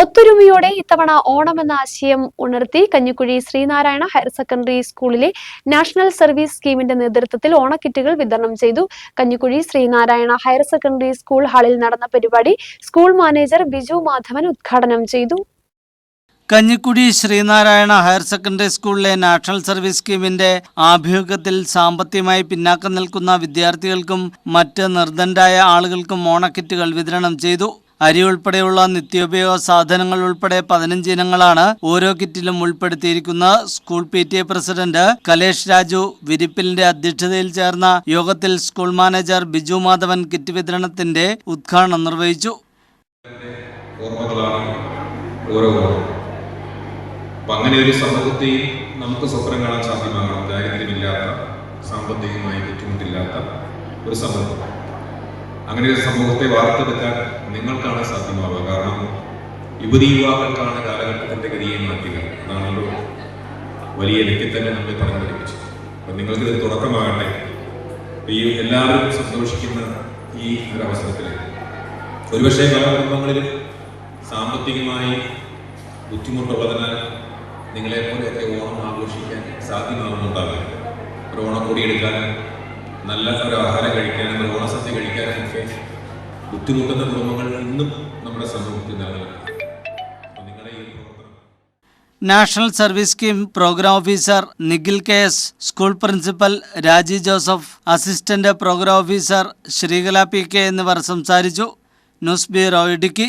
ഒത്തൊരുമയോടെ ഇത്തവണ ഓണം എന്ന ആശയം ഉണർത്തി കഞ്ഞിക്കുഴി ശ്രീനാരായണ ഹയർ സെക്കൻഡറി സ്കൂളിലെ നാഷണൽ സർവീസ് സ്കീമിന്റെ നേതൃത്വത്തിൽ ഓണക്കിറ്റുകൾ വിതരണം ചെയ്തു. Kanjikuzhi Sreenarayana higher secondary school ഹാളിൽ നടന്ന പരിപാടി സ്കൂൾ മാനേജർ ബിജു മാധവൻ ഉദ്ഘാടനം ചെയ്തു. കഞ്ഞിക്കുടി ശ്രീനാരായണ ഹയർ സെക്കൻഡറി സ്കൂളിലെ നാഷണൽ സർവീസ് സ്കീമിന്റെ ആഭിമുഖ്യത്തിൽ സാമ്പത്തികമായി പിന്നാക്കം നിൽക്കുന്ന വിദ്യാർത്ഥികൾക്കും മറ്റ് നിർദ്ധനരായ ആളുകൾക്കും ഓണക്കിറ്റുകൾ വിതരണം ചെയ്തു. അരി ഉൾപ്പെടെയുള്ള നിത്യോപയോഗ സാധനങ്ങൾ ഉൾപ്പെടെ പതിനഞ്ച് ഇനങ്ങളാണ് ഓരോ കിറ്റിലും ഉൾപ്പെടുത്തിയിരിക്കുന്ന school P T A president Kalesh Raju വിരിപ്പിലിന്റെ അധ്യക്ഷതയിൽ ചേർന്ന യോഗത്തിൽ school manager Biju Madhavan kit വിതരണത്തിന്റെ ഉദ്ഘാടനം നിർവഹിച്ചു. അങ്ങനെ ഒരു സമൂഹത്തിൽ നമുക്ക് സ്വപ്നം കാണാൻ സാധ്യമാകണം. ദാരിദ്ര്യമില്ലാത്ത സാമ്പത്തികമായി ബുദ്ധിമുട്ടില്ലാത്ത ഒരു സമൂഹം. അങ്ങനെ ഒരു സമൂഹത്തെ വാർത്തെടുക്കാൻ നിങ്ങൾക്കാണ് സാധ്യമാവുക. കാരണം യുവതി യുവാക്കൾക്കാണ് കാലഘട്ടത്തിന്റെ ഗതിയെ മാറ്റുക. അതാണല്ലോ വലിയ വ്യക്തി തന്നെ നമ്മൾ പറഞ്ഞു പഠിപ്പിച്ചു നിങ്ങൾക്ക് നിങ്ങൾക്കിത് തുടക്കമാകട്ടെ. ഈ എല്ലാവരും സന്തോഷിക്കുന്ന ഈ ഒരു അവസരത്തിൽ ഒരുപക്ഷെ പല കുടുംബങ്ങളിലും സാമ്പത്തികമായി ബുദ്ധിമുട്ടുള്ളതിനാൽ നിങ്ങളെപ്പോലെയൊക്കെ ഓണം ആഘോഷിക്കാൻ സാധ്യമാകുന്നുണ്ടാവില്ല ഒരു ഓണം എടുക്കാനും നല്ല ഒരു ആഹാരം കഴിക്കാനും ഒരു ഓണസദ്യ കഴിക്കാനും ഒക്കെ ബുദ്ധിമുട്ടുന്ന കുടുംബങ്ങൾ ഇന്നും നമ്മുടെ സമൂഹത്തിൽ നിലനിൽക്കും അപ്പോൾ നിങ്ങളുടെ ഈ പ്രവർത്തനം national service scheme programme officer Nikhil K S school principal Raji Joseph assistant programme officer Sreekala P K എന്നിവർ സംസാരിച്ചു. News bureau Idukki.